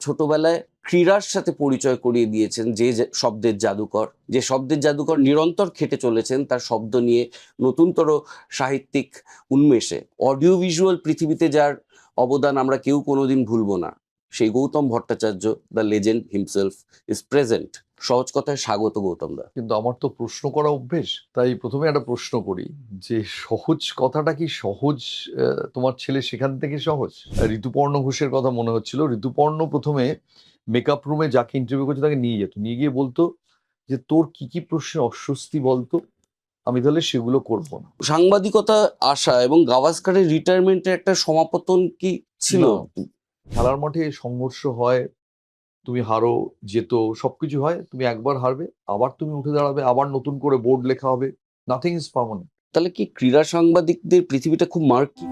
ছোটবেলায় ক্রীড়ার সাথে পরিচয় করিয়ে দিয়েছেন যে শব্দের জাদুকর, যে শব্দের জাদুকর নিরন্তর খেটে চলেছেন তার শব্দ নিয়ে নতুনতর সাহিত্যিক উন্মেষে। অডিও ভিজুয়াল পৃথিবীতে যার অবদান আমরা কেউ কোনোদিন ভুলবো না। সেই Gautam Bhattacharya, the legend himself, is present. সহজ কথায় স্বাগত গৌতম দা। কিন্তু আমার তো প্রশ্ন করা অভ্যেস তাই প্রথমে একটা প্রশ্ন করি যে সহজ কথাটা কি সহজ তোমার ছেলে সেখান থেকে সহজ? ঋতুপর্ণ ঘোষের কথা মনে হচ্ছিল ঋতুপর্ণ প্রথমে মেকআপ রুমে যাকে ইন্টারভিউ করছে তাকে নিয়ে যেত নিয়ে গিয়ে বলতো যে তোর কি কি প্রশ্নে অস্বস্তি বলতো? আমি তাহলে সেগুলো করব না। সাংবাদিকতা আসা এবং গাভাস্কারের রিটায়ারমেন্টের একটা সমাপতন কি ছিল? খেলার মাঠে সংঘর্ষ হয় তুমি হারো যেতো সবকিছু হয়, তুমি একবার হারবে, আবার তুমি উঠে দাঁড়াবে, আবার নতুন করে বোর্ড লেখা হবে নাথিং ইজ পার্মানেন্ট তাহলে কি ক্রীড়া সাংবাদিকদের পৃথিবীটা খুব মার্কি?